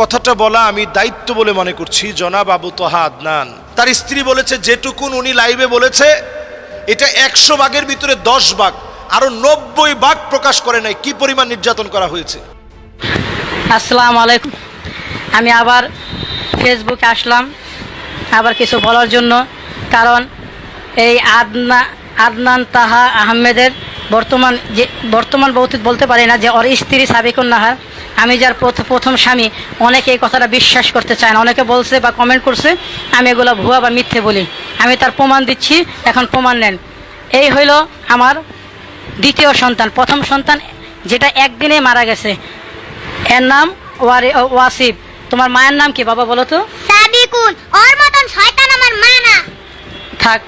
কথাটা বলা আমি দায়িত্ব বলে মনে করছি, জনাব আবু তোহা আদনান। তার স্ত্রী বলেছে, যেটুকুন উনি লাইভে বলেছে, এটা একশো ভাগের ভিতরে দশ ভাগ। আরও নব্বই ভাগ প্রকাশ করে নাই, কি পরিমাণ নির্যাতন করা হয়েছে? আসসালামু আলাইকুম। আমি আবার ফেসবুকে আসলাম, আবার কিছু বলার জন্য। কারণ এই আদনা, আদনান তাহা আহমেদের বর্তমান যে, বর্তমান বলতে বলতে পারি না যে, ওর স্ত্রী সাবিকুন নাহার আমি যার প্রথ- প্রথম স্বামী অনেকে এই কথাটা বিশ্বাস করতে চায় না। অনেকে বলছে বা কমেন্ট করছে আমি এগুলো ভুয়া বা মিথ্যে বলি। আমি তার প্রমাণ দিচ্ছি এখন প্রমাণ নেন। এই হইল আমার দ্বিতীয় সন্তান। প্রথম সন্তান যেটা একদিনে মারা গেছে। এর নাম ওয়ারি ওয়াসিফ। তোমার মায়ের নাম কি বাবা বলো তো? সাবিকুন ওর মতন শয়তান আমার মা না। থাক।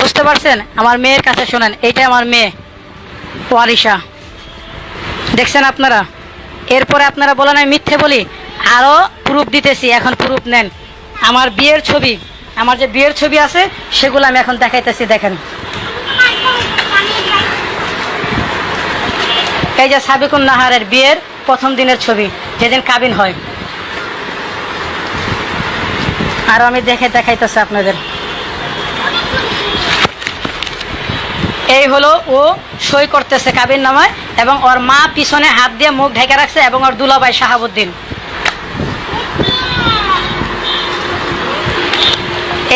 বুঝতে পারছেন? আমার মেয়ের কাছে শোনেন। এইটা আমার মেয়ে ওয়ারিশা। দেখছেন আপনারা? এরপরে আপনারা বলেন, আমি মিথ্যে বলি। আরও প্রুফ দিতেছি, এখন প্রুফ নেন। আমার বিয়ের ছবি, আমার যে বিয়ের ছবি আছে, সেগুলো আমি এখন দেখাইতেছি, দেখেন। এই যে সাবিকুন নাহারের বিয়ের প্রথম দিনের ছবি, যেদিন কাবিন হয়। আর আমি দেখে দেখাইতেছি আপনাদের। এই হলো ও সই করতেছে কাবির নামায় এবং ওর মা পিছনে হাত দিয়ে মুখ ঢেকে রাখছে এবং ওর দুলাভাই শাহাবুদ্দিন।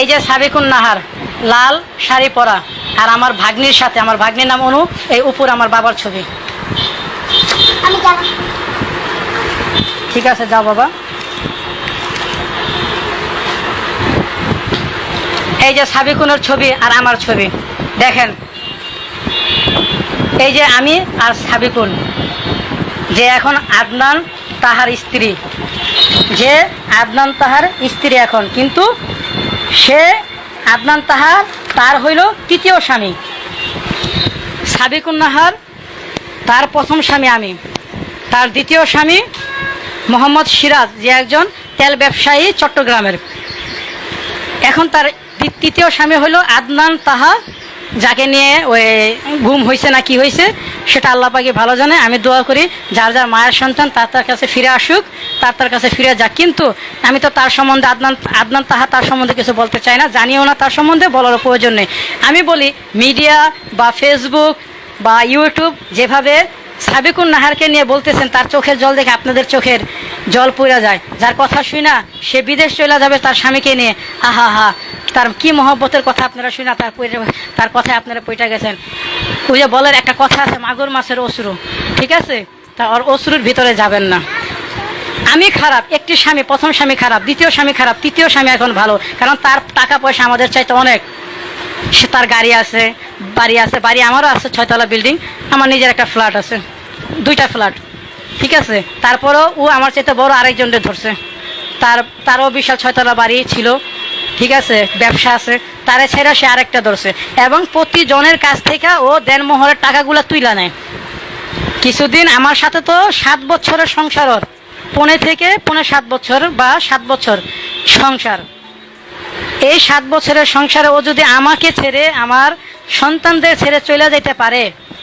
এই যে সাবিকুন নাহার লাল শাড়ি পরা আর আমার ভাগ্নির সাথে আমার ভাগ্নির নাম অনু এই উপর আমার বাবার ছবি। ঠিক আছে যাও বাবা। এই যে সাবিকুনের ছবি আর আমার ছবি দেখেন এই যে আমি আর সাবিকুন, যে এখন আদনান তাহার স্ত্রী। যে আদনান তাহার স্ত্রী এখন, কিন্তু সে আদনান তাহার, তার হইল তৃতীয় স্বামী। সাবিকুন নাহার, তার প্রথম স্বামী আমি। তার দ্বিতীয় স্বামী মোহাম্মদ সিরাজ, যে একজন তেল ব্যবসায়ী চট্টগ্রামের। এখন তার তৃতীয় স্বামী হলো আদনান তাহা যাকে নিয়ে ওই গুম হয়েছে না কি হয়েছে সেটা আল্লাহ পাকি ভালো জানে। আমি দোয়া করি, যার যার মায়ের সন্তান, তার তার কাছে ফিরে আসুক, তার তার কাছে ফিরে যাক। কিন্তু আমি তো তার সম্বন্ধে আদনান আদনান তাহা তার সম্বন্ধে কিছু বলতে চাই না, জানিও না তার সম্বন্ধে, বলার প্রয়োজন নেই। আমি বলি, মিডিয়া বা ফেসবুক বা ইউটিউব যেভাবে সাবিকুন নাহারকে নিয়ে বলতেছেন, তার চোখের জল দেখে আপনাদের চোখের জল পড়া যায়। যার কথা শুই না, সে বিদেশ চলে যাবে তার স্বামীকে নিয়ে। আহা হা তার কি মহব্বতের কথা আপনারা শুনে তার তার কথায় আপনারা পইটা গেছেন। ওই যে বলের একটা কথা আছে, মাগুর মাছের অশ্রু। ঠিক আছে? তা ওর অশ্রুর ভিতরে যাবেন না। আমি খারাপ, একটি স্বামী, প্রথম স্বামী খারাপ, দ্বিতীয় স্বামী খারাপ, তৃতীয় স্বামী এখন ভালো, কারণ তার টাকা পয়সা আমাদের চাইতে অনেক। সে তার গাড়ি আছে, বাড়ি আছে, বাড়ি আমারও আছে, ছয়তলা বিল্ডিং, আমার নিজের একটা ফ্ল্যাট আছে, দুইটা ফ্ল্যাট। ঠিক আছে? তারপরেও ও আমার চাইতে বড় আরেকজনকে ধরছে। তার, তারও বিশাল ছয়তলা বাড়ি ছিল ঠিক আছে, ব্যবসা আছে, তারে ছেড়ে সে আরেকটা ধরছে। এবং প্রতিজনের কাছ থেকে ও দেনমোহরের টাকাগুলো তুইলা নেয় কিছুদিন আমার সাথে তো সাত বছরের সংসার ওর। পনে থেকে পনে সাত বছর বা সাত বছর সংসার। এই সাত বছরের সংসারে ও যদি আমাকে ছেড়ে, আমার সন্তানদের ছেড়ে চলে যেতে পারে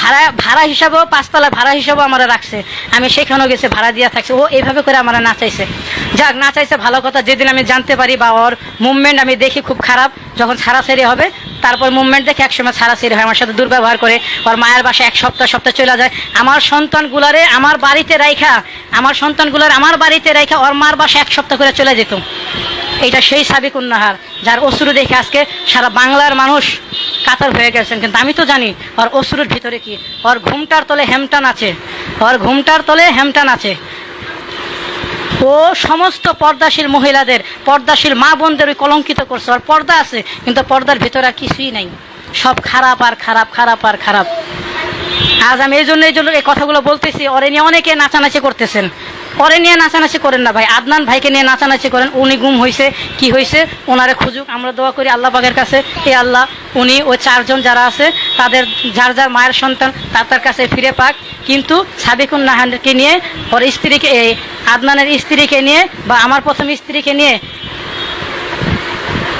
ভাড়া ভাড়া হিসাবেও, পাঁচতলা ভাড়া হিসাবেও আমরা রাখছে। আমি সেখানেও গেছে, ভাড়া দিয়া থাকছে। ও এইভাবে করে আমার নাচাইছে। যাক, নাচাইছে ভালো কথা। যেদিন আমি জানতে পারি বা ওর মুভমেন্ট আমি দেখি খুব খারাপ, যখন ছাড়াছাড়ি হবে, তারপর মুভমেন্ট দেখে একসময় ছাড়াছাড়ি হয়, আমার সাথে দুর্ব্যবহার করে ওর মায়ের বাসায় এক সপ্তাহ সপ্তাহ চলে যায়। আমার সন্তানগুলারে আমার বাড়িতে রাইখা, আমার সন্তানগুলার আমার বাড়িতে রাইখা ওর মার বাসায় এক সপ্তাহ করে চলে যেত। এইটা সেই সাবিকুন নাহার যার অশ্রু দেখে আজকে সারা বাংলার মানুষ কাতার হয়ে গেছেন। কিন্তু আমি তো জানি, ওর অশ্রুর ভিতরে কি? ওর ঘুমটার তলে হেমটান আছে। ওর ঘুমটার তলে হেমটান আছে। ও সমস্ত পর্দাশীল মহিলাদের, পর্দাশীল মা বোনদের ওই কলঙ্কিত করছে। ওর পর্দা আছে, কিন্তু পর্দার ভিতরে আর কিছুই নাই। সব খারাপ আর খারাপ খারাপ আর খারাপ। আজ আমি এই জন্য এই জন্য এই কথাগুলো বলতেছি। ওরে নিয়ে অনেকে নাচানাচি করতেছেন। পরে নিয়ে নাচানাচি করেন না ভাই। আদনান ভাইকে নিয়ে নাচানাচি করেন। উনি গুম হয়েছে কি হয়েছে ওনারে খুঁজুক। আমরা দোয়া করি আল্লাহ পাকের কাছে এ আল্লাহ, উনি ওই চারজন যারা আছে, তাদের যার যার মায়ের সন্তান, তার তার কাছে ফিরে পাক। কিন্তু সাবিকুন নাহানকে নিয়ে, ওর স্ত্রীকে, এই আদনানের স্ত্রীকে নিয়ে বা আমার প্রথম স্ত্রীকে নিয়ে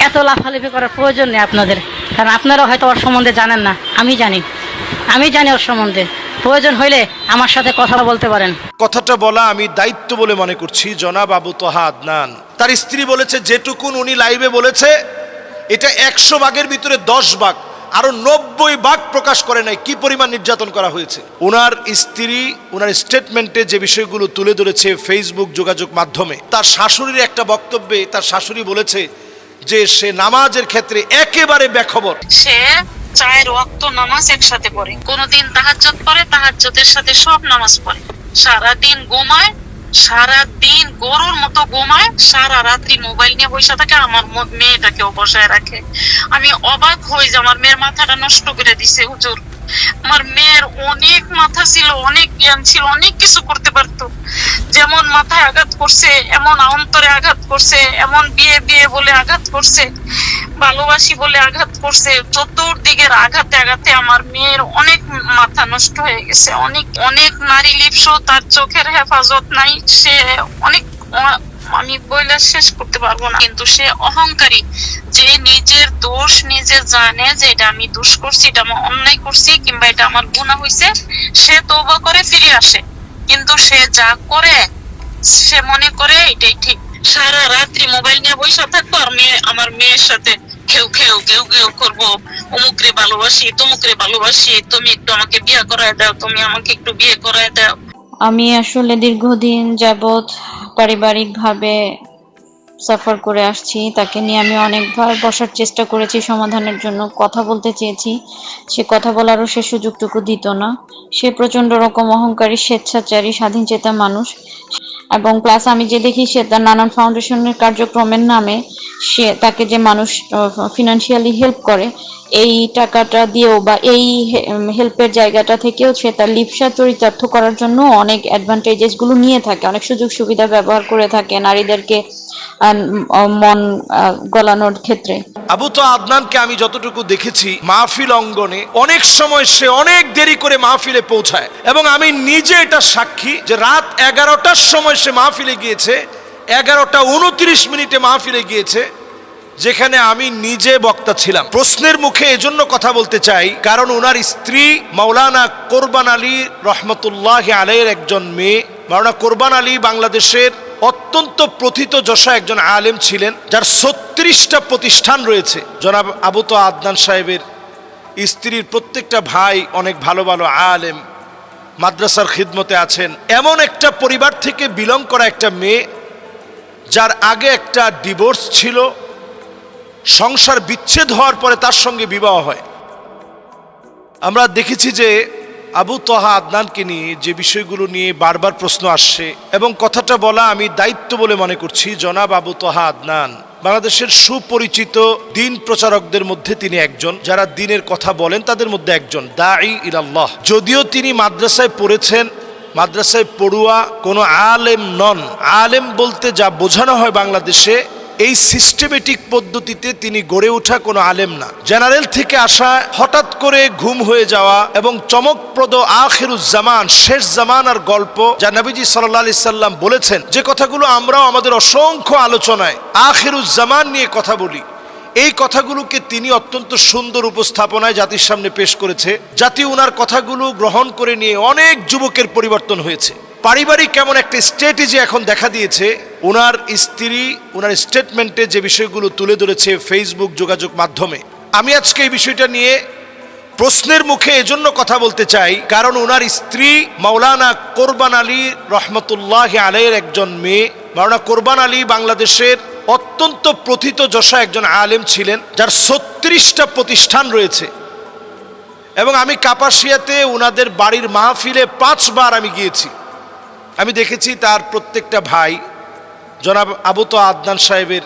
এত লাফালাফি করার প্রয়োজন নেই আপনাদের। কারণ আপনারা হয়তো ওর সম্বন্ধে জানেন না। আমি জানি। আমি জানি ওর সম্বন্ধে। প্রয়োজন হইলে আমার সাথে কথা বলতে পারেন। কথাটা বলা আমি দায়িত্ব বলে মনে করছি জনাব আবু তোহা আদনান। তার স্ত্রী বলেছে যেটুকুন উনি লাইভে বলেছে এটা একশো ভাগের ভিতরে দশ ভাগ আরও নব্বই ভাগ প্রকাশ করে নাই। কি পরিমাণ নির্যাতন করা হয়েছে? ওনার স্ত্রী ওনার স্টেটমেন্টে যে বিষয়গুলো তুলে ধরেছে ফেসবুক যোগাযোগ মাধ্যমে তার শাশুড়ির একটা বক্তব্যে তার শাশুড়ি বলেছে যে সে নামাজের ক্ষেত্রে একেবারে বেখবর। সে চায়ের ওয়াক্ত নামাজ একসাথে পড়ে। কোনোদিন তাহাজ্জত পড়ে তাহাজ্জতের সাথে সব নামাজ পড়ে। সারা দিন ঘুমায় সারা দিন গরুর মতো গোমায় সারা রাত্রি মোবাইল নিয়ে বসে থাকে, আমার মেয়েটাকেও বসায় রাখে। আমি অবাক হই যে আমার মেয়ের মাথাটা নষ্ট করে দিছে, হুজুর। আমার মেয়ের অনেক মাথা ছিল, অনেক জ্ঞান ছিল, অনেক কিছু করতে পারতো। যেমন মাথায় আঘাত করছে, এমন অন্তরে আঘাত করছে, এমন বিয়ে বিয়ে বলে আঘাত করছে, ভালোবাসি বলে আঘাত করছে, চতুর্দিকের আঘাতে আঘাতে আমার মেয়ের অনেক মাথা নষ্ট হয়ে গেছে। অনেক অনেক নারী লিপ্স তার চোখের হেফাজত নাই, সে অনেক আমি বইলে শেষ করতে পারব না। কিন্তু সে অহংকারী, যে নিজের দোষ নিজে জানে যে এটা আমি দোষ করছি, এটা আমি অন্যায় করছি কিংবা এটা আমার গুণা হয়েছে সে তওবা করে ফিরে আসে। কিন্তু সে যা করে, সে মনে করে এটাই ঠিক। সারা রাত্রি মোবাইল নিয়ে বসে থাকব আর মেয়ে, আমার মেয়ের সাথে খেউ খেউ কেউ কেউ করব। অমুকরে ভালোবাসি, তমুকরে ভালোবাসি, তুমি একটু আমাকে বিয়ে করায় দাও, তুমি আমাকে একটু বিয়ে করায় দাও। আমি আসলে দীর্ঘদিন যাবৎ পারিবারিকভাবে সাফার করে আসছি, তাকে নিয়ে আমি অনেকবার বসার চেষ্টা করেছি, সমাধানের জন্য কথা বলতে চেয়েছি। সে কথা বলারও সে সুযোগটুকু দিত না। সে প্রচণ্ড রকম অহংকারী, স্বেচ্ছাচারী স্বাধীন চেতা মানুষ। এবং প্লাস আমি যে দেখি সে তার নানান ফাউন্ডেশনের কার্যক্রমের নামে সে তাকে যে মানুষ ফিনান্সিয়ালি হেল্প করে, এই টাকাটা দিয়েও বা এই হেল্পের জায়গাটা থেকেও সে তার লিপসা চরিতার্থ করার জন্য অনেক অ্যাডভান্টেজেসগুলো নিয়ে থাকে, অনেক সুযোগ সুবিধা ব্যবহার করে থাকে, নারীদেরকে মন গলানোর ক্ষেত্রে। আবু তো আদনানকে আমি যতটুকু দেখেছি মাহফিল অঙ্গনে, অনেক সময় সে অনেক দেরি করে মাহফিলে পৌঁছায়। এবং আমি নিজে এটা সাক্ষী যে রাত এগারোটার সময় সে মাহফিলে গিয়েছে, এগারোটা উনত্রিশ মিনিটে মাহফিলে গিয়েছে, যেখানে আমি নিজে বক্তা ছিলাম। প্রশ্নের মুখে এজন্য কথা বলতে চাই, কারণ ওনার স্ত্রী মাওলানা কোরবান আলী রহমতুল্লাহ আলের একজন মেয়ে। মাওলানা কোরবান আলী বাংলাদেশের অত্যন্ত প্রথিত যশা একজন আলেম ছিলেন, যার ছত্রিশটা প্রতিষ্ঠান রয়েছে। জনাব আবু তো আদনান সাহেবের স্ত্রীর প্রত্যেকটা ভাই অনেক ভালো ভালো আলেম, মাদ্রাসার খিদমতে আছেন। এমন একটা পরিবার থেকে বিলং করা একটা মেয়ে, যার আগে একটা ডিভোর্স ছিল, সংসার বিচ্ছেদ হওয়ার পরে তার সঙ্গে বিবাহ হয়। আমরা দেখেছি যে আবু তহা আদনানকে নিয়ে যে বিষয়গুলো নিয়ে বারবার প্রশ্ন আসছে এবং কথাটা বলা আমি দায়িত্ব বলে মনে করছি, জনাব আবু তহা আদনান। বাংলাদেশের সুপরিচিত দিন প্রচারকদের মধ্যে তিনি একজন। যারা দিনের কথা বলেন, তাদের মধ্যে একজন। দাঈ ইলাল্লাহ। যদিও তিনি মাদ্রাসায় পড়েছেন, মাদ্রাসায় পড়ুয়া কোনো আলেম নন। আলেম বলতে যা বোঝানো হয় বাংলাদেশে এই সিস্টেমেটিক পদ্ধতিতে তিনি গড়ে ওঠা কোনো আলেম না। জেনারেল থেকে আসা, হঠাৎ করে ঘুম হয়ে যাওয়া এবং চমকপ্রদ আখেরুজ্জামান শেষ জামান আর গল্প যা নবীজি সাল্লাহ আলি সাল্লাম বলেছেন, যে কথাগুলো আমরাও আমাদের অসংখ্য আলোচনায় আখেরুজ্জামান নিয়ে কথা বলি। এই কথাগুলোকে তিনি অত্যন্ত সুন্দর উপস্থাপনায় জাতির সামনে পেশ করেছে জাতি উনার কথাগুলো গ্রহণ করে নিয়ে অনেক যুবকের পরিবর্তন হয়েছে। পারিবারিক কেমন একটা স্ট্র্যাটেজি এখন দেখা দিয়েছে ওনার স্ত্রী ওনার স্টেটমেন্টে যে বিষয়গুলো তুলে ধরেছে ফেসবুক যোগাযোগ মাধ্যমে। আমি আজকে এই বিষয়টা নিয়ে প্রশ্নের মুখে এজন্য কথা বলতে চাই, কারণ ওনার স্ত্রী মাওলানা কোরবান আলী রহমতুল্লাহ আলের একজন মেয়ে। মাওলানা কোরবান আলী বাংলাদেশের অত্যন্ত প্রথিত যশা একজন আলেম ছিলেন, যার ছত্রিশটা প্রতিষ্ঠান রয়েছে। এবং আমি কাপাসিয়াতে ওনাদের বাড়ির মাহফিলে পাঁচবার আমি গিয়েছি। আমি দেখেছি তার প্রত্যেকটা ভাই, জনাব আবু তো আদনান সাহেবের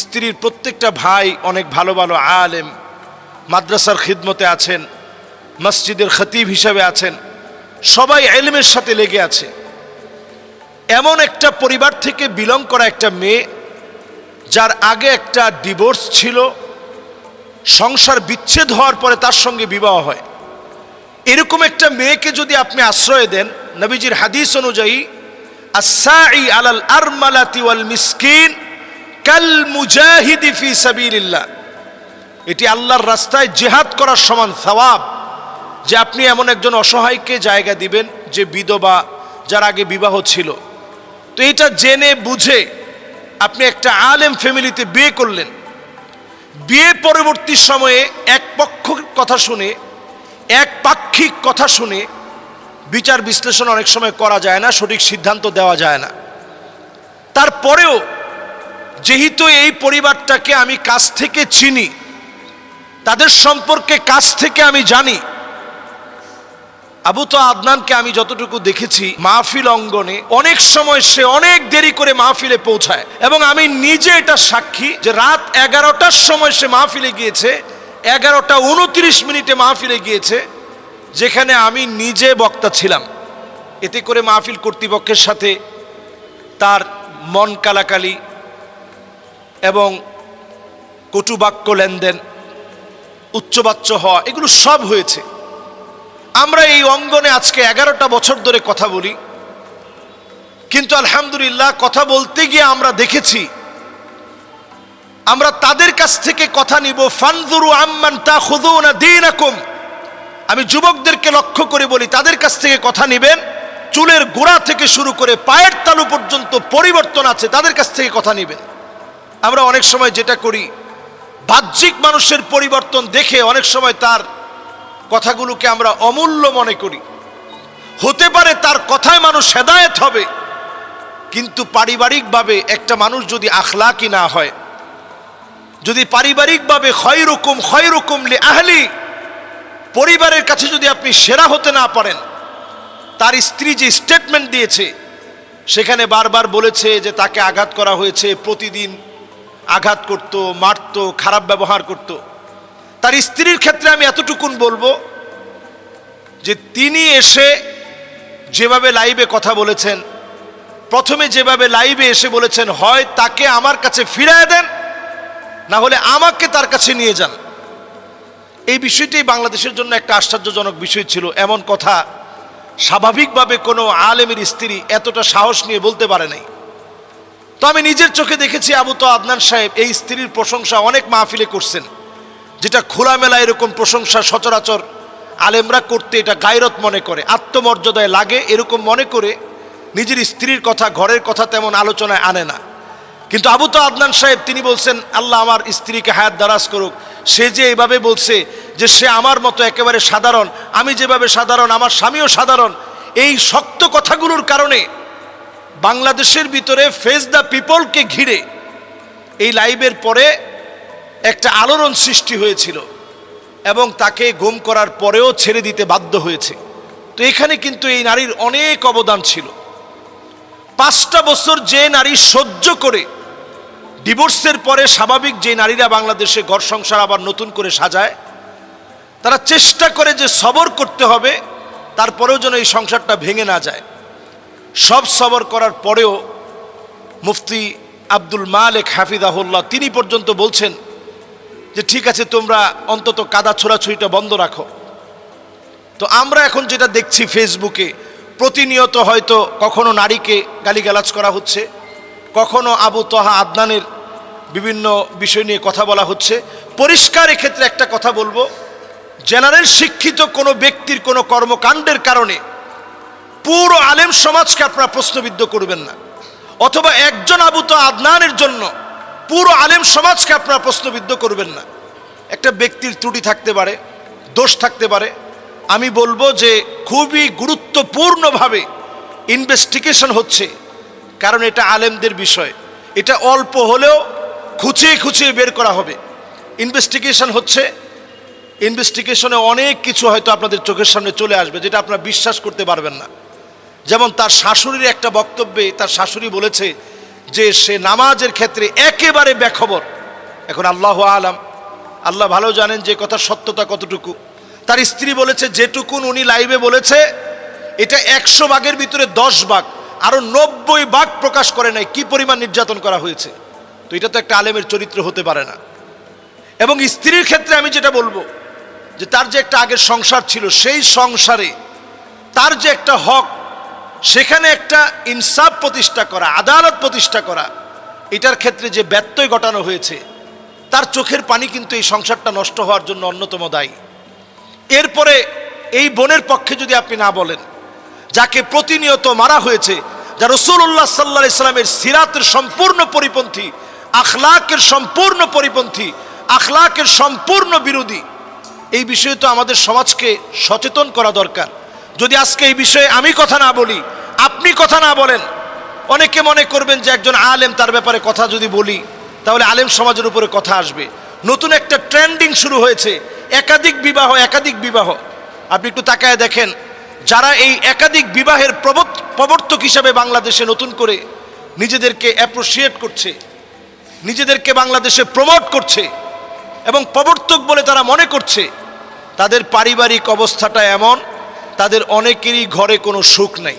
স্ত্রীর প্রত্যেকটা ভাই অনেক ভালো ভালো আলেম, মাদ্রাসার খিদমতে আছেন, মসজিদের খতিব হিসাবে আছেন, সবাই এলমের সাথে লেগে আছে। এমন একটা পরিবার থেকে বিলং করা একটা মেয়ে যার আগে একটা ডিভোর্স ছিল, সংসার বিচ্ছেদ হওয়ার পরে তার সঙ্গে বিবাহ হয়। এরকম একটা মেয়েকে যদি আপনি আশ্রয় দেন, নবীজির হাদিস অনুযায়ী আসাই আলাল আরমালাতি ওয়াল মিসকিন কাল মুজাহিদি ফি সাবিলিল্লাহ। এটি আল্লাহর রাস্তায় জেহাদ করার সমান সওয়াব যে আপনি এমন একজন অসহায়কে জায়গা দিবেন যে বিধবা যার আগে বিবাহ ছিল। তো এটা জেনে বুঝে আপনি একটা আলেম ফ্যামিলিতে বিয়ে করলেন। বিয়ে পরবর্তী সময়ে এক পক্ষ কথা শুনে, এক পাক্ষিক কথা শুনে বিচার বিশ্লেষণ অনেক সময় করা যায় না, সঠিক সিদ্ধান্ত দেওয়া যায় না। তারপরেও যেহেতু এই পরিবারটাকে আমি কাছ থেকে চিনি, তাদের সম্পর্কে কাছ থেকে আমি জানি আবু তো আদনানকে আমি যতটুকু দেখেছি মাহফিল অঙ্গনে, অনেক সময় সে অনেক দেরি করে মাহফিলে পৌঁছায়। এবং আমি নিজে এটা সাক্ষী যে রাত এগারোটার সময় সে মাহফিলে গিয়েছে, এগারোটা উনত্রিশ মিনিটে মাহফিলে গিয়েছে, যেখানে আমি নিজে বক্তা ছিলাম। এতে করে মাহফিল কর্তৃপক্ষের সাথে তার মন কালাকালি এবং কটুবাক্য লেনদেন, উচ্চবাচ্য হওয়া, এগুলো সব হয়েছে। আমরা এই অঙ্গনে আজকে এগারোটা বছর ধরে কথা বলি। কিন্তু আলহামদুলিল্লাহ কথা বলতে গিয়ে আমরা দেখেছি, আমরা তাদের কাছ থেকে কথা নিব, ফানজুরু আম্মান তা খুদু না দীনাকুম। আমি যুবকদেরকে লক্ষ্য করে বলি, তাদের কাছ থেকে কথা নিবেন, চুলের গোড়া থেকে শুরু করে পায়ের তালু পর্যন্ত পরিবর্তন আছে, তাদের কাছ থেকে কথা নিবেন। আমরা অনেক সময় যেটা করি, বাহ্যিক মানুষের পরিবর্তন দেখে অনেক সময় তার কথাগুলোকে আমরা অমূল্য মনে করি। হতে পারে তার কথায় মানুষ হেদায়েত হবে, কিন্তু পারিবারিকভাবে একটা মানুষ যদি আখলাকি না হয়, যদি পারিবারিকভাবে খয়রুকুম খয়রুকুম লে আহলি, পরিবারের কাছে যদি আপনি সেরা হতে না পারেন, তার স্ত্রী যে স্টেটমেন্ট দিয়েছে, সেখানে বারবার বলেছে যে তাকে আঘাত করা হয়েছে, প্রতিদিন আঘাত করত, মারত, খারাপ ব্যবহার করত। তার স্ত্রীর ক্ষেত্রে আমি এতটুকুন বলব যে তিনি এসে যেভাবে লাইভে কথা বলেছেন, প্রথমে যেভাবে লাইভে এসে বলেছেন, হয় তাকে আমার কাছে ফিরায় দেন, না হলে আমাকে তার কাছে নিয়ে যান। এই বিষয়টি বাংলাদেশের জন্য একটা আশ্চর্যজনক বিষয় ছিল। এমন কথা স্বাভাবিকভাবে কোনো আলেমের স্ত্রী এতটা সাহস নিয়ে বলতে পারে নাই। তো আমি নিজের চোখে দেখেছি আবু তো আদনান সাহেব, এই স্ত্রীর প্রশংসা অনেক মাহফিলে করছেন। যেটা খোলামেলা এরকম প্রশংসা সচরাচর আলেমরা করতে এটা গায়রত মনে করে, আত্মমর্যাদায় লাগে এরকম মনে করে নিজের স্ত্রীর কথা, ঘরের কথা তেমন আলোচনায় আনে না। কিন্তু আবু তো আদনান সাহেব তিনি বলছেন, আল্লাহ আমার স্ত্রীকে হায়াত দারাজ করুক। সে যে এইভাবে বলছে যে সে আমার মতো একেবারে সাধারণ, আমি যেভাবে সাধারণ, আমার স্বামীও সাধারণ, এই শক্ত কথাগুলোর কারণে বাংলাদেশের ভিতরে ফেস দ্য পিপলকে ঘিরে এই লাইভের পরে একটা আলোড়ন সৃষ্টি হয়েছিল এবং তাকে গুম করার পরেও ছেড়ে দিতে বাধ্য হয়েছে। তো এখানে কিন্তু এই নারীর অনেক অবদান ছিল। পাঁচটা বছর যে নারী সহ্য করে, ডিভোর্সের পরে স্বাভাবিক যে নারীরা বাংলাদেশে ঘর সংসার আবার নতুন করে সাজায়, তারা চেষ্টা করে যে সবর করতে হবে, তারপরেও যেন এই সংসারটা ভেঙে না যায়। সব সবর করার পরেও মুফতি আব্দুল মালেক হাফিজাহুল্লাহ তিনি পর্যন্ত বলছেন যে ঠিক আছে, তোমরা অন্তত কাদা ছোড়াছুড়িটা বন্ধ রাখো। তো আমরা এখন যেটা দেখছি ফেসবুকে, প্রতিনিয়ত হয়তো কখনো নারীকে গালিগালাজ করা হচ্ছে, কখনো আবু তহা আদনানের বিভিন্ন বিষয় নিয়ে কথা বলা হচ্ছে। পরিষ্কার এক্ষেত্রে একটা কথা বলব, জেনারেল শিক্ষিত কোনো ব্যক্তির কোনো কর্মকাণ্ডের কারণে পুরো আলেম সমাজকে আপনারা প্রশ্নবিদ্ধ করবেন না। অথবা একজন আবু তো আদনানের জন্য পুরো আলেম সমাজকে আপনারা প্রশ্নবিদ্ধ করবেন না। একটা ব্যক্তির ত্রুটি থাকতে পারে, দোষ থাকতে পারে। আমি বলব যে খুবই গুরুত্বপূর্ণভাবে ইনভেস্টিগেশন হচ্ছে, কারণ এটা আলেমদের বিষয়। এটা অল্প হলেও খুঁচিয়ে খুঁচিয়ে বের করা হবে। ইনভেস্টিগেশন হচ্ছে ইনভেস্টিগেশনে অনেক কিছু হয়তো আপনাদের চোখের সামনে চলে আসবে, যেটা আপনারা বিশ্বাস করতে পারবেন না। যেমন তার শাশুড়ির একটা বক্তব্যে, তার শাশুড়ি বলেছে যে সে নামাজের ক্ষেত্রে একেবারে বেখবর। এখন আল্লাহ আলাম, আল্লাহ ভালো জানেন যে কথার সত্যতা কতটুকু। তার স্ত্রী বলেছে, যেটুকুন উনি লাইভে বলেছে, এটা একশো ভাগের ভিতরে দশ ভাগ। আরও নব্বই ভাগ প্রকাশ করে নাই। কি পরিমাণ নির্যাতন করা হয়েছে? তো এটা তো একটা আলেমের চরিত্র হতে পারে না। এবং স্ত্রীর ক্ষেত্রে আমি যেটা বলব, যে তার যে একটা আগের সংসার ছিল, সেই সংসারে তার যে একটা হক সেখানে একটা ইনসাফ প্রতিষ্ঠা করা, আদালত প্রতিষ্ঠা করা, এটার ক্ষেত্রে যে ব্যত্যয় ঘটানো হয়েছে, তার চোখের পানি কিন্তু এই সংসারটা নষ্ট হওয়ার জন্য অন্যতম দায়ী। এরপরে এই বোনের পক্ষে যদি আপনি না বলেন, যাকে প্রতিনিয়ত মারা হয়েছে, যা রসুল্লাহ সাল্লা ইসলামের সিরাতের সম্পূর্ণ পরিপন্থী, আখলাকের সম্পূর্ণ পরিপন্থী, আখলাকের সম্পূর্ণ বিরোধী, এই বিষয়ে তো আমাদের সমাজকে সচেতন করা দরকার। যদি আজকে এই বিষয়ে আমি কথা না বলি, আপনি কথা না বলেন, অনেকে মনে করবেন যে একজন আলেম তার ব্যাপারে কথা যদি বলি, তাহলে আলেম সমাজের উপরে কথা আসবে। নতুন একটা ট্রেন্ডিং শুরু হয়েছে, একাধিক বিবাহ একাধিক বিবাহ। আপনি একটু তাকায় দেখেন, যারা এই একাধিক বিবাহের প্রবর্ত- প্রবর্তক হিসাবে বাংলাদেশে নতুন করে নিজেদেরকে অ্যাপ্রোসিয়েট করছে, নিজেদেরকে বাংলাদেশে প্রমোট করছে এবং প্রবর্তক বলে তারা মনে করছে, তাদের পারিবারিক অবস্থাটা এমন তাদের অনেকেরই ঘরে কোনো সুখ নেই।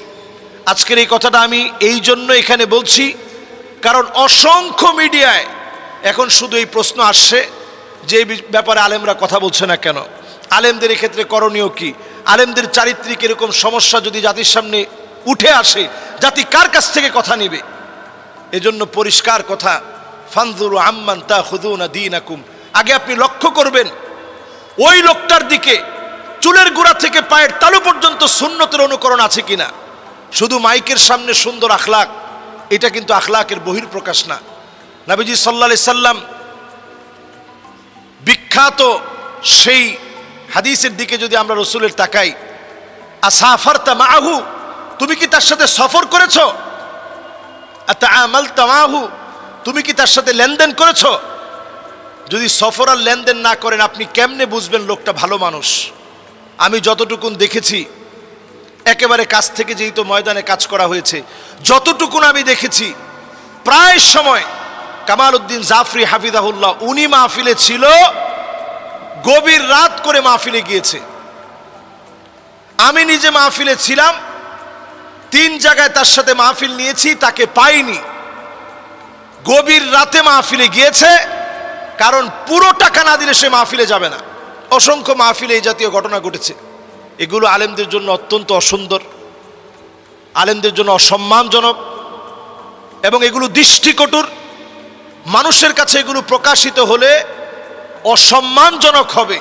আজকের এই কথাটা আমি এই জন্য এখানে বলছি, কারণ অসংখ্য মিডিয়ায় এখন শুধু এই প্রশ্ন আসছে যে ব্যাপারে আলেমরা কথা বলছে না কেন? আলেমদের এক্ষেত্রে করণীয় কি? আলেমদের চারিত্রিক এরকম সমস্যা যদি জাতির সামনে উঠে আসে, জাতি কার কাছ থেকে কথা নেবে? এজন্য পরিষ্কার কথা, ফানজুরু আম্মান তা খুদুনা দিন আকুম আগে আপনি লক্ষ্য করবেন, ওই লোকটার দিকে চুলের গোড়া থেকে পায়ের তালু পর্যন্ত সুন্নতের অনুকরণ আছে কিনা? শুধু মাইকের সামনে সুন্দর আখলাক, এটা কিন্তু আখলাকের বহির প্রকাশ না। নাবিজি সাল্লা সাল্লাম বিখ্যাত সেই হাদিসের দিকে যদি আমরা রসুলের তাকাই, আসাফারতা মাহু তুমি কি তার সাথে সফর করেছ? আমাল তামাহু তুমি কি তার সাথে লেনদেন করেছ? যদি সফর আর লেনদেন না করেন, আপনি কেমনে বুঝবেন লোকটা ভালো মানুষ? আমি যতটুকুন দেখেছি, একেবারে কাছ থেকে যেহেতু ময়দানে কাজ করা হয়েছে, যতটুকুন আমি দেখেছি, প্রায় সময় কামাল উদ্দিন জাফরি হাফিজাহুল্লাহ, উনি মাহফিলে ছিল, গভীর রাত করে মাহফিলে গিয়েছে। আমি নিজে মাহফিলে ছিলাম, তিন জায়গায় তার সাথে মাহফিল নিয়েছি, তাকে পাইনি। গভীর রাতে মাহফিলে গিয়েছে, কারণ পুরো টাকা না দিলে সে মাহফিলে যাবে না। অসংখ্য মাহফিলে এই জাতীয় ঘটনা ঘটেছে। এগুলো আলেমদের জন্য অত্যন্ত অসুন্দর, আলেমদের জন্য অসম্মানজনক এবং এগুলো দৃষ্টিকটুর। মানুষের কাছে এগুলো প্রকাশিত হলে অসম্মানজনক হবে।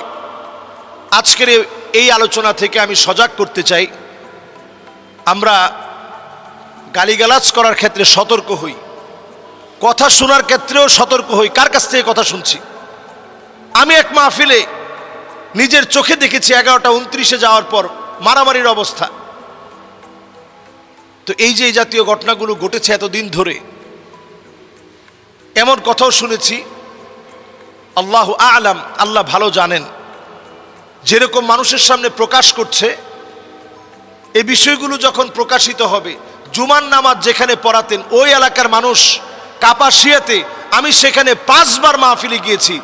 আজকের এই আলোচনা থেকে আমি সজাগ করতে চাই। আমরা গালিগালাজ করার ক্ষেত্রে সতর্ক হই। কথা শোনার ক্ষেত্রেও সতর্ক হই। কার কাছ থেকে কথা শুনছি? আমি এক মাহফিলে নিজের চোখে দেখেছি এগারোটা উনত্রিশে যাওয়ার পর মারামারির অবস্থা। তো এই যে জাতীয় ঘটনাগুলো ঘটেছে এতদিন ধরে, এমন কথাও শুনেছি, আল্লাহ আলাম, আল্লাহ ভালো জানেন, যেরকম মানুষের সামনে প্রকাশ করছে এই বিষয়গুলো যখন প্রকাশিত হবে, জুমার নামাজ যেখানে পড়াতেন, ওই এলাকার মানুষ কাপাসিয়াতে, আমি সেখানে পাঁচবার মাহফিলে গিয়েছি,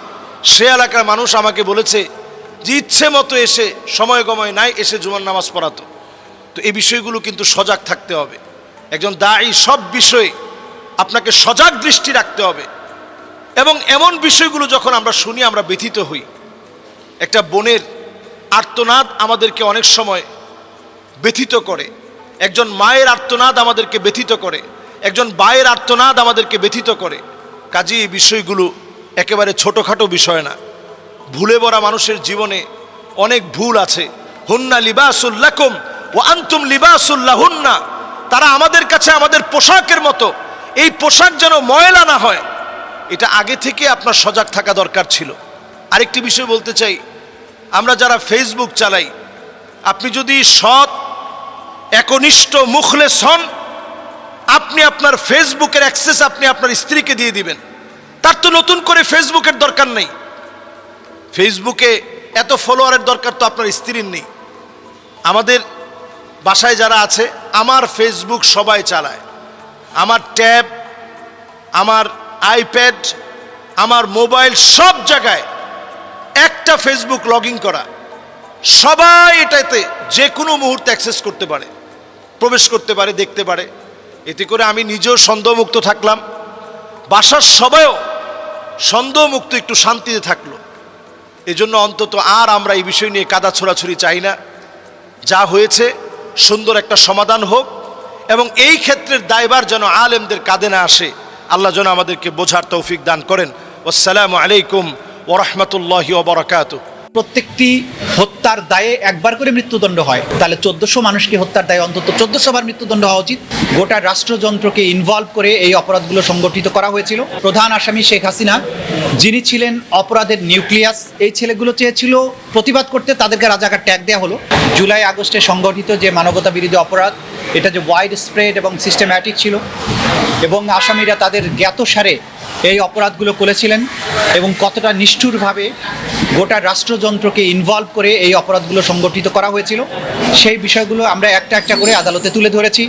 সে এলাকার মানুষ আমাকে বলেছে যে ইচ্ছে মতো এসে সময় গময় নাই, এসে জুমার নামাজ পড়াতো। তো এই বিষয়গুলো কিন্তু সজাগ থাকতে হবে। একজন দায়ী সব বিষয়ে আপনাকে সজাগ দৃষ্টি রাখতে হবে। এবং এমন বিষয়গুলো যখন আমরা শুনি, আমরা ব্যথিত হই। একটা বোনের আর্তনাদ আমাদেরকে অনেক সময় ব্যথিত করে। একজন মায়ের আর্তনাদ আমাদেরকে ব্যথিত করে। একজন বায়ের আর্তনাদ আমাদেরকে ব্যথিত করে। কাজে এই বিষয়গুলো একেবারে ছোটোখাটো বিষয় না। ভুলে ভরা মানুষের জীবনে অনেক ভুল আছে। হুন্না লিবাসুল্লাকুম ও আন্তুম লিবাসুল্লাহ হুন্না তারা আমাদের কাছে আমাদের পোশাকের মতো। এই পোশাক যেন ময়লা না হয়। এটা আগে থেকে আপনার সজাগ থাকা দরকার ছিল। আরেকটি বিষয় বলতে চাই, আমরা যারা ফেসবুক চালাই, আপনি যদি সৎ, একনিষ্ঠ, মুখলেস হন, আপনি আপনার ফেসবুকের অ্যাক্সেস আপনি আপনার স্ত্রীকে দিয়ে দিবেন। তার তো নতুন করে ফেসবুকের দরকার নেই। ফেসবুকে এত ফলোয়ারের দরকার তো আপনার স্ত্রীর নেই। আমাদের বাসায় যারা আছে, আমার ফেসবুক সবাই চালায়। আমার ট্যাব, আমার আইপ্যাড, আমার মোবাইল সব জায়গায় একটা ফেসবুক লগ করা। সবাই এটাতে যে কোনো মুহূর্তে অ্যাক্সেস করতে পারে, প্রবেশ করতে পারে, দেখতে পারে। এতে করে আমি নিজেও সন্দেহমুক্ত থাকলাম। বাসার সবাইও সন্দেহমুক্ত একটু শান্তিতে থাকল। এজন্য অন্তত আর আমরা এই বিষয় নিয়ে কাদা ছোড়াছুরি চাই না। যা হয়েছে, সুন্দর একটা সমাধান হোক এবং এই ক্ষেত্রের দায়বার যেন আলেমদের কাঁধে না আসে, আল্লাহ যেন আমাদেরকে বোঝার তৌফিক দান করেন। আসসালামু আলাইকুম ওরহমতুল্লাহি ওবরাকাতু প্রত্যেকটি হত্যার দায়ে একবার করে মৃত্যুদণ্ড হয়। তাহলে চোদ্দশো মানুষকে হত্যার দায়ে অন্তত চোদ্দশো বার মৃত্যুদণ্ড হওয়া উচিত। গোটা রাষ্ট্রযন্ত্রকে ইনভলভ করে এই অপরাধগুলো সংগঠিত করা হয়েছিল। প্রধান আসামি শেখ হাসিনা, যিনি ছিলেন অপরাধের নিউক্লিয়াস, এই ছেলেগুলো চেয়েছিল প্রতিবাদ করতে, তাদেরকে রাজাকার ট্যাগ দেওয়া হলো। জুলাই আগস্টে সংগঠিত যে মানবতা বিরোধী অপরাধ এটা যে ওয়াইড স্প্রেড এবং সিস্টেম্যাটিক ছিল এবং আসামিরা তাদের জ্ঞাতসারে এই অপরাধগুলো করেছিলেন এবং কতটা নিষ্ঠুরভাবে গোটা রাষ্ট্রযন্ত্রকে ইনভলভ করে এই অপরাধগুলো সংগঠিত করা হয়েছিল, সেই বিষয়গুলো আমরা একটা একটা করে আদালতে তুলে ধরেছি,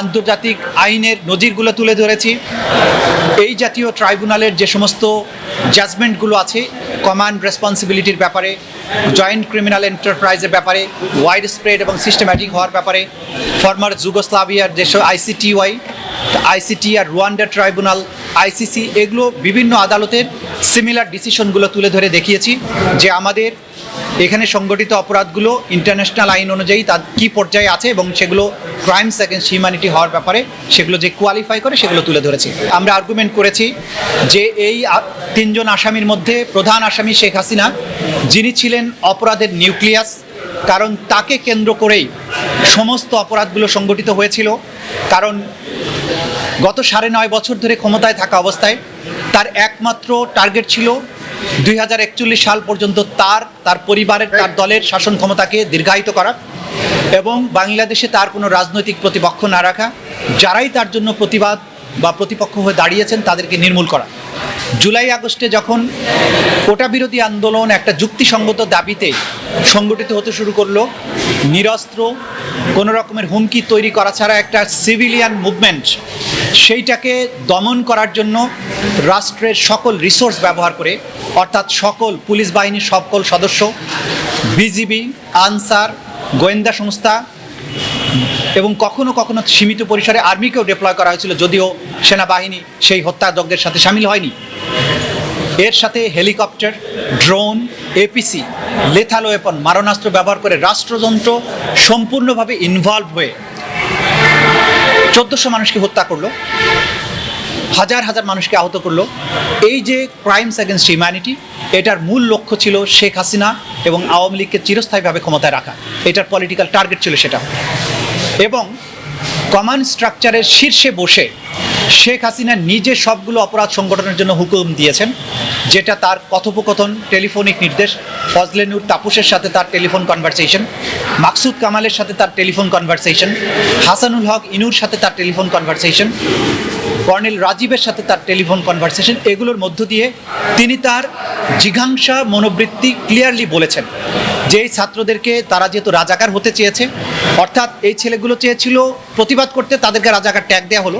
আন্তর্জাতিক আইনের নজিরগুলো তুলে ধরেছি। এই জাতীয় ট্রাইব্যুনালের যে সমস্ত জাজমেন্টগুলো আছে কমান্ড রেসপন্সিবিলিটির ব্যাপারে জয়েন্ট ক্রিমিনাল এন্টারপ্রাইজের ব্যাপারে ওয়াইড স্প্রেড এবং সিস্টেম্যাটিক হওয়ার ব্যাপারে ফর্মার যুগোস্লাভিয়ার যেসব আইসিটিওয়াই আইসিটি আর রুয়ান্ডা ট্রাইব্যুনাল আইসিসি এগুলো বিভিন্ন আদালতের সিমিলার ডিসিশনগুলো তুলে ধরে দেখিয়েছি যে আমাদের এখানে সংগঠিত অপরাধগুলো ইন্টারন্যাশনাল আইন অনুযায়ী তার কী পর্যায়ে আছে এবং সেগুলো ক্রাইমস অ্যাগেন্স্ট হিউম্যানিটি হওয়ার ব্যাপারে সেগুলো যে কোয়ালিফাই করে সেগুলো তুলে ধরেছি। আমরা আর্গুমেন্ট করেছি যে এই তিনজন আসামির মধ্যে প্রধান আসামি শেখ হাসিনা, যিনি ছিলেন অপরাধের নিউক্লিয়াস কারণ তাকে কেন্দ্র করেই সমস্ত অপরাধগুলো সংগঠিত হয়েছিল। কারণ গত সাড়ে নয় বছর ধরে ক্ষমতায় থাকা অবস্থায় তার একমাত্র টার্গেট ছিল দুই হাজার একচল্লিশ সাল পর্যন্ত তার তার পরিবারের, তার দলের শাসন ক্ষমতাকে দীর্ঘায়িত করা এবং বাংলাদেশে তার কোনো রাজনৈতিক প্রতিপক্ষ না রাখা, যারাই তার জন্য প্রতিবাদ বা প্রতিপক্ষ হয়ে দাঁড়িয়েছেন তাদেরকে নির্মূল করা। জুলাই আগস্টে যখন কোটা বিরোধী আন্দোলন একটা যুক্তিসঙ্গত দাবিতে সংগঠিত হতে শুরু করল, নিরস্ত্র, কোনো রকমের হুমকি তৈরি করা ছাড়া একটা সিভিলিয়ান মুভমেন্ট, সেইটাকে দমন করার জন্য রাষ্ট্রের সকল রিসোর্স ব্যবহার করে, অর্থাৎ সকল পুলিশ বাহিনীর সকল সদস্য, বিজিবি, আনসার, গোয়েন্দা সংস্থা এবং কখনো কখনো সীমিত পরিসরে আর্মিকেও ডিপ্লয় করা হয়েছিল, যদিও সেনাবাহিনী সেই হত্যাযজ্ঞের সাথে সামিল হয়নি। এর সাথে helicopter, drone APC lethal weapon মারণাস্ত্র ব্যবহার করে রাষ্ট্রযন্ত্র সম্পূর্ণভাবে ইনভলভ হয়ে চোদ্দোশো মানুষকে হত্যা করল, হাজার হাজার মানুষকে আহত করল। এই যে ক্রাইমস অ্যাগেনস্ট হিউম্যানিটি এটার মূল লক্ষ্য ছিল শেখ হাসিনা এবং আওয়ামী লীগকে চিরস্থায়ীভাবে ক্ষমতায় রাখা। এটার পলিটিক্যাল টার্গেট ছিল সেটা। এবং কমান্ড স্ট্রাকচারের শীর্ষে বসে শেখ হাসিনা নিজে সবগুলো অপরাধ সংগঠনের জন্য হুকুম দিয়েছেন, যেটা তার কথোপকথন টেলিফোনিক নির্দেশ ফজলেনুর তাপুসের সাথে তার টেলিফোন কনভারসেশন মাকসুদ কামালের সাথে তার টেলিফোন কনভারসেশন হাসানুল হক ইনুর সাথে তার টেলিফোন কনভারসেশন কর্নেল রাজীবের সাথে তার টেলিফোন কনভারসেশন এগুলোর মধ্য দিয়ে তিনি তার জিঘাংসা মনোবৃত্তি ক্লিয়ারলি বলেছেন যে এই ছাত্রদেরকে তারা যেহেতু রাজাকার হতে চেয়েছে, অর্থাৎ এই ছেলেগুলো চেয়েছিল প্রতিবাদ করতে, তাদেরকে রাজাকার ট্যাগ দেওয়া হলো।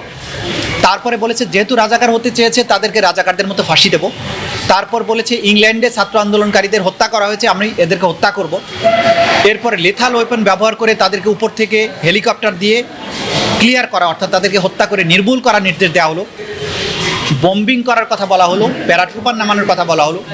তারপরে বলেছে, যেহেতু রাজাকার হতে চেয়েছে, তাদেরকে রাজাকারদের মতো ফাঁসি দেব। তারপর বলেছে, ইংল্যান্ডে ছাত্র আন্দোলনকারীদের হত্যা করা হয়েছে, আমি এদেরকে হত্যা করব। এরপরে লেথাল ওয়েপন ব্যবহার করে তাদেরকে উপর থেকে হেলিকপ্টার দিয়ে ক্লিয়ার করা, অর্থাৎ তাদেরকে হত্যা করে নির্মূল করার নির্দেশ দেওয়া হলো। বম্বিং করার কথা বলা হলো, প্যারাট্রুপার নামানোর কথা বলা হলো।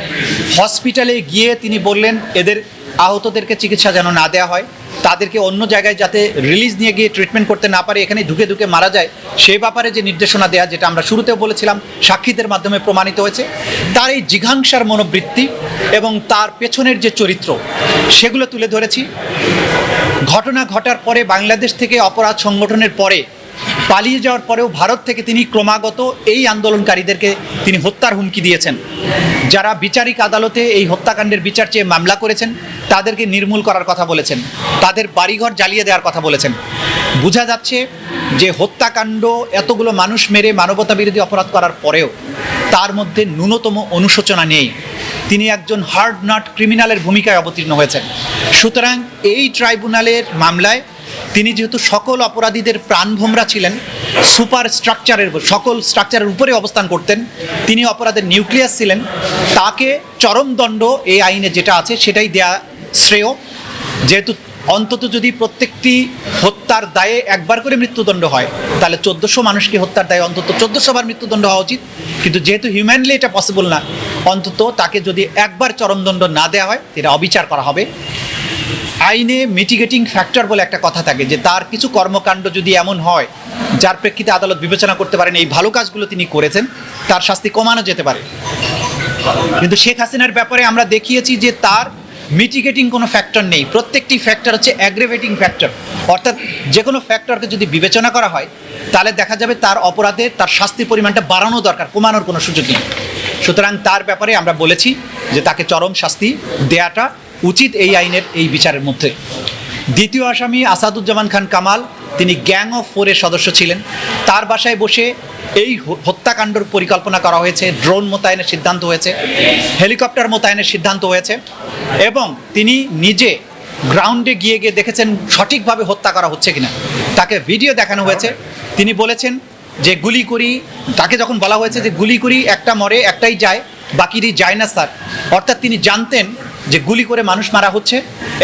হসপিটালে গিয়ে তিনি বললেন, এদের আহতদেরকে চিকিৎসা যেন না দেওয়া হয়। তাদেরকে অন্য জায়গায় যাতে রিলিজ নিয়ে গিয়ে ট্রিটমেন্ট করতে না পারে এখানে ঢুকে ঢুকে মারা যায় সেই ব্যাপারে যে নির্দেশনা দেওয়া যেটা আমরা শুরুতেও বলেছিলাম, সাক্ষীদের মাধ্যমে প্রমাণিত হয়েছে, তার এই জিঘাংসার মনোবৃত্তি এবং তার পেছনের যে চরিত্র, সেগুলো তুলে ধরেছি। ঘটনা ঘটার পরে বাংলাদেশ থেকে অপরাধ সংগঠনের পরে পালিয়ে যাওয়ার পরেও ভারত থেকে তিনি ক্রমাগত এই আন্দোলনকারীদেরকে তিনি হত্যার হুমকি দিয়েছেন। যারা বিচারিক আদালতে এই হত্যাকাণ্ডের বিচার চেয়ে মামলা করেছেন, তাদেরকে নির্মূল করার কথা বলেছেন। তাদের বাড়িঘর জ্বালিয়ে দেওয়ার কথা বলেছেন। বোঝা যাচ্ছে যে হত্যাকাণ্ড এতগুলো মানুষ মেরে মানবতা বিরোধী অপরাধ করার পরেও তার মধ্যে ন্যূনতম অনুশোচনা নেই। তিনি একজন হার্ড নট ক্রিমিনালের ভূমিকায় অবতীর্ণ হয়েছেন। সুতরাং এই ট্রাইব্যুনালের মামলায় তিনি যেহেতু সকল অপরাধীদের প্রাণভোমরা ছিলেন, সুপার স্ট্রাকচারের সকল স্ট্রাকচারের উপরে অবস্থান করতেন, তিনি অপরাধের নিউক্লিয়াস ছিলেন, তাকে চরম দণ্ড এই আইনে যেটা আছে সেটাই দেয়া শ্রেয়। যেহেতু অন্তত যদি প্রত্যেকটি হত্যার দায়ে একবার করে মৃত্যুদণ্ড হয়, তাহলে চোদ্দশো মানুষকে হত্যার দায়ে অন্তত চোদ্দশো বার মৃত্যুদণ্ড হওয়া উচিত। কিন্তু যেহেতু হিউম্যানলি এটা পসিবল না, অন্তত তাকে যদি একবার চরমদণ্ড না দেওয়া হয় এটা অবিচার করা হবে। আইনে মিটিগেটিং ফ্যাক্টর বলে একটা কথা থাকে যে তার কিছু কর্মকাণ্ড যদি এমন হয়, যার প্রেক্ষিতে আদালত বিবেচনা করতে পারেন এই ভালো কাজগুলো তিনি করেছেন, তার শাস্তি কমানো যেতে পারে। কিন্তু শেখ হাসিনার ব্যাপারে আমরা দেখিয়েছি যে তার মিটিগেটিং কোনো ফ্যাক্টর নেই। প্রত্যেকটি ফ্যাক্টর হচ্ছে অ্যাগ্রেভেটিং ফ্যাক্টর অর্থাৎ যে কোনো ফ্যাক্টরকে যদি বিবেচনা করা হয়, তাহলে দেখা যাবে তার অপরাধে তার শাস্তির পরিমাণটা বাড়ানো দরকার, কমানোর কোনো সুযোগ নেই। সুতরাং তার ব্যাপারে আমরা বলেছি যে তাকে চরম শাস্তি দেয়াটা উচিত এই আইনের এই বিচারের মধ্যে। দ্বিতীয় আসামি আসাদুজ্জামান খান কামাল, তিনি গ্যাং অফ ফোরের সদস্য ছিলেন। তার বাসায় বসে এই হত্যাকাণ্ডর পরিকল্পনা করা হয়েছে, ড্রোন মোতায়েনের সিদ্ধান্ত হয়েছে, হেলিকপ্টার মোতায়েনের সিদ্ধান্ত হয়েছে এবং তিনি নিজে গ্রাউন্ডে গিয়ে গিয়ে দেখেছেন সঠিকভাবে হত্যা করা হচ্ছে কিনা। তাকে ভিডিও দেখানো হয়েছে। তিনি বলেছেন যে গুলি করি তাকে যখন বলা হয়েছে যে গুলি করি একটা মরে একটাই যায় বাকিরই যায় না স্যার। অর্থাৎ তিনি জানতেন যে গুলি করে মানুষ মারা হচ্ছে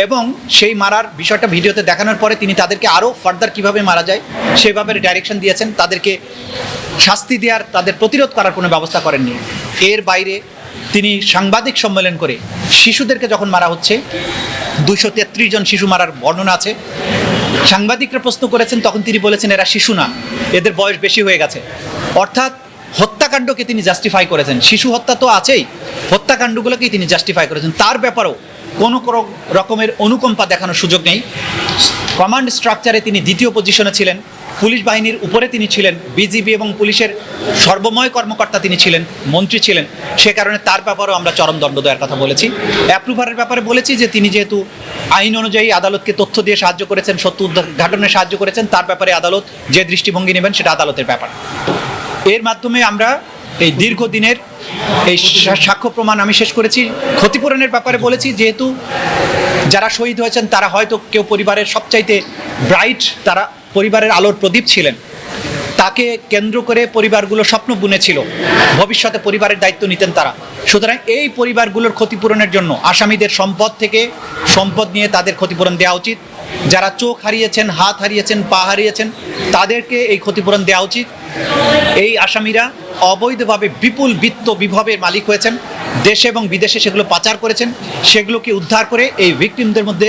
এবং সেই মারার বিষয়টা ভিডিওতে দেখানোর পরে তিনি তাদেরকে আরও ফার্দার কীভাবে মারা যায় সেভাবে ডাইরেকশন দিয়েছেন, তাদেরকে শাস্তি দেওয়ার, তাদের প্রতিরোধ করার কোনো ব্যবস্থা করেননি। এর বাইরে তিনি সাংবাদিক সম্মেলন করে শিশুদেরকে যখন মারা হচ্ছে দুশো তেত্রিশ জন শিশু মারার বর্ণনা আছে। সাংবাদিকরা প্রশ্ন করেছেন, তখন তিনি বলেছেন, এরা শিশু না, এদের বয়স বেশি হয়ে গেছে। অর্থাৎ হত্যাকাণ্ডকে তিনি জাস্টিফাই করেছেন। শিশু হত্যা তো আছেই। হত্যাকাণ্ডগুলোকেই তিনি জাস্টিফাই করেছেন। তার ব্যাপারেও কোনো রকমের অনুকম্পা দেখানোর সুযোগ নেই। কমান্ড স্ট্রাকচারে তিনি দ্বিতীয় পজিশনে ছিলেন। পুলিশ বাহিনীর উপরে তিনি ছিলেন। বিজিবি এবং পুলিশের সর্বময় কর্মকর্তা তিনি ছিলেন, মন্ত্রী ছিলেন। সে কারণে তার ব্যাপারেও আমরা চরম দণ্ড দেওয়ার কথা বলেছি। অ্যাপ্রুভারের ব্যাপারে বলেছি যে তিনি যেহেতু আইন অনুযায়ী আদালতকে তথ্য দিয়ে সাহায্য করেছেন, সত্য উদ্ঘাটনে সাহায্য করেছেন, তার ব্যাপারে আদালত যে দৃষ্টিভঙ্গি নেবেন সেটা আদালতের ব্যাপার। এর মাধ্যমে আমরা এই দীর্ঘদিনের এই সাক্ষ্য প্রমাণ আমি শেষ করেছি। ক্ষতিপূরণের ব্যাপারে বলেছি, যেহেতু যারা শহীদ হয়েছেন, তারা হয়তো কেউ পরিবারের সবচাইতে ব্রাইট তারা পরিবারের আলোর প্রদীপ ছিলেন। তাকে কেন্দ্র করে পরিবারগুলো স্বপ্ন বুনেছিল। ভবিষ্যতে পরিবারের দায়িত্ব নিতেন তারা। সুতরাং এই পরিবারগুলোর ক্ষতিপূরণের জন্য আসামিদের সম্পদ থেকে সম্পদ নিয়ে তাদের ক্ষতিপূরণ দেওয়া উচিত। যারা চোখ হারিয়েছেন, হাত হারিয়েছেন, পা হারিয়েছেন, তাদেরকে এই ক্ষতিপূরণ দেওয়া উচিত। এই আসামিরা অবৈধভাবে বিপুল বিত্ত বিভবের মালিক হয়েছেন। দেশে এবং বিদেশে সেগুলো পাচার করেছেন। সেগুলোকে উদ্ধার করে এই ভিকটিমদের মধ্যে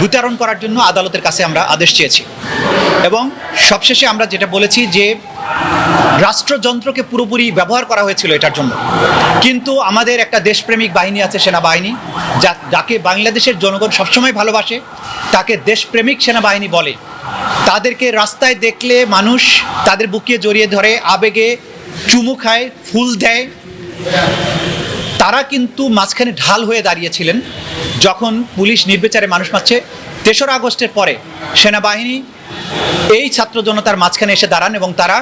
বিতরণ করার জন্য আদালতের কাছে আমরা আদেশ চেয়েছি। এবং সবশেষে আমরা যেটা বলেছি যে রাষ্ট্রযন্ত্রকে পুরোপুরি ব্যবহার করা হয়েছিল এটার জন্য। কিন্তু আমাদের একটা দেশপ্রেমিক বাহিনী আছে সেনাবাহিনী, যা, যাকে বাংলাদেশের জনগণ সবসময় ভালোবাসে, তাকে দেশপ্রেমিক সেনাবাহিনী বলে। তাদেরকে রাস্তায় দেখলে মানুষ তাদের বুকে জড়িয়ে ধরে, আবেগে চুমু খায়, ফুল দেয়। তারা কিন্তু মাঝখানে ঢাল হয়ে দাঁড়িয়েছিলেন, যখন পুলিশ নির্বিচারে মানুষ মারছে। তেসরা আগস্টের পরে সেনাবাহিনী এই ছাত্র জনতার মাঝখানে এসে দাঁড়ান এবং তারা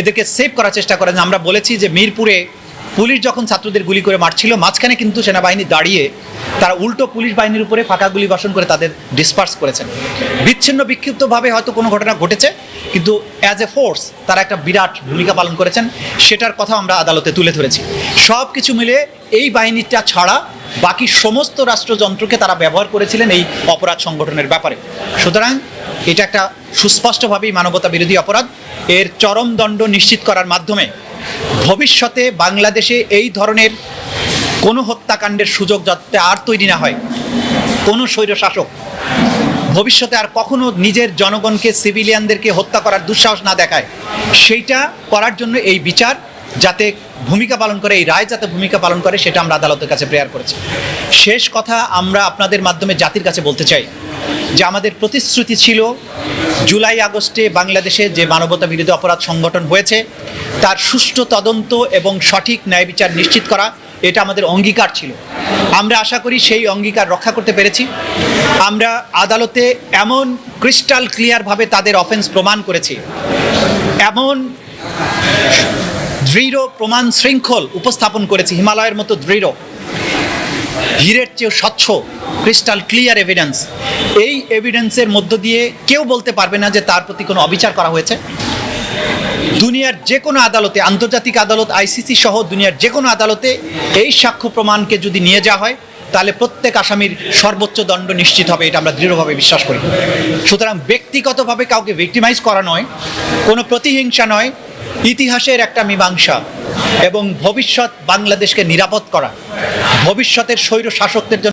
এদেরকে সেভ করার চেষ্টা করেন। আমরা বলেছি যে মিরপুরে পুলিশ যখন ছাত্রদের গুলি করে মারছিল, মাঝখানে কিন্তু সেনাবাহিনী দাঁড়িয়ে তারা উল্টো পুলিশ বাহিনীর উপরে ফাঁকা গুলি বর্ষণ করে তাদের ডিসপার্স করেছেন। বিচ্ছিন্ন বিক্ষিপ্তভাবে হয়তো কোনো ঘটনা ঘটেছে, কিন্তু অ্যাজ এ ফোর্স তারা একটা বিরাট ভূমিকা পালন করেছেন, সেটার কথা আমরা আদালতে তুলে ধরেছি। সব কিছু মিলে এই বাহিনীটা ছাড়া বাকি সমস্ত রাষ্ট্রযন্ত্রকে তারা ব্যবহার করেছিলেন এই অপরাধ সংগঠনের ব্যাপারে। সুতরাং এটা একটা সুস্পষ্টভাবেই মানবতা বিরোধী অপরাধ। এর চরম দণ্ড নিশ্চিত করার মাধ্যমে ভবিষ্যতে বাংলাদেশে এই ধরনের কোনো হত্যাকাণ্ডের সুযোগ যাতে আর তৈরি না হয়, কোনো স্বৈরশাসক ভবিষ্যতে আর কখনো নিজের জনগণকে, সিভিলিয়ানদেরকে হত্যা করার দুঃসাহস না দেখায়, সেইটা করার জন্য এই বিচার যাতে ভূমিকা পালন করে, এই রায় যাতে ভূমিকা পালন করে, সেটা আমরা আদালতের কাছে প্রেয়ার করেছি। শেষ কথা আমরা আপনাদের মাধ্যমে জাতির কাছে বলতে চাই যে আমাদের প্রতিশ্রুতি ছিল জুলাই আগস্টে বাংলাদেশে যে মানবতা বিরোধী অপরাধ সংগঠন হয়েছে, তার সুষ্ঠু তদন্ত এবং সঠিক ন্যায় বিচার নিশ্চিত করা, এটা আমাদের অঙ্গীকার ছিল। আমরা আশা করি সেই অঙ্গীকার রক্ষা করতে পেরেছি। আমরা আদালতে এমন ক্রিস্টাল ক্লিয়ারভাবে তাদের অফেন্স প্রমাণ করেছি। এমন দৃঢ় প্রমাণ শৃঙ্খল উপস্থাপন করেছে হিমালয়ের মতো দৃঢ়। হীরের চেয়েও স্বচ্ছ ক্রিস্টাল ক্লিয়ার এভিডেন্স এই এভিডেন্সের মধ্য দিয়ে কেউ বলতে পারবে না যে তার প্রতি কোনো অবিচার করা হয়েছে। দুনিয়ার যে কোনো আদালতে, আন্তর্জাতিক আদালত, আইসিসি সহ দুনিয়ার যে কোনো আদালতে এই সাক্ষ্য প্রমাণকে যদি নিয়ে যাওয়া হয়, তাহলে প্রত্যেক আসামির সর্বোচ্চ দণ্ড নিশ্চিত হবে, এটা আমরা দৃঢ়ভাবে বিশ্বাস করি। সুতরাং ব্যক্তিগতভাবে কাউকে ভিক্টিমাইজ করা নয়, কোনো প্রতিহিংসা নয় ইতিহাসের একটা মীমাংসা এবং ভবিষ্যৎ বাংলাদেশকে নিরাপদ করা ভবিষ্যতের স্বৈর শাসকদের জন্য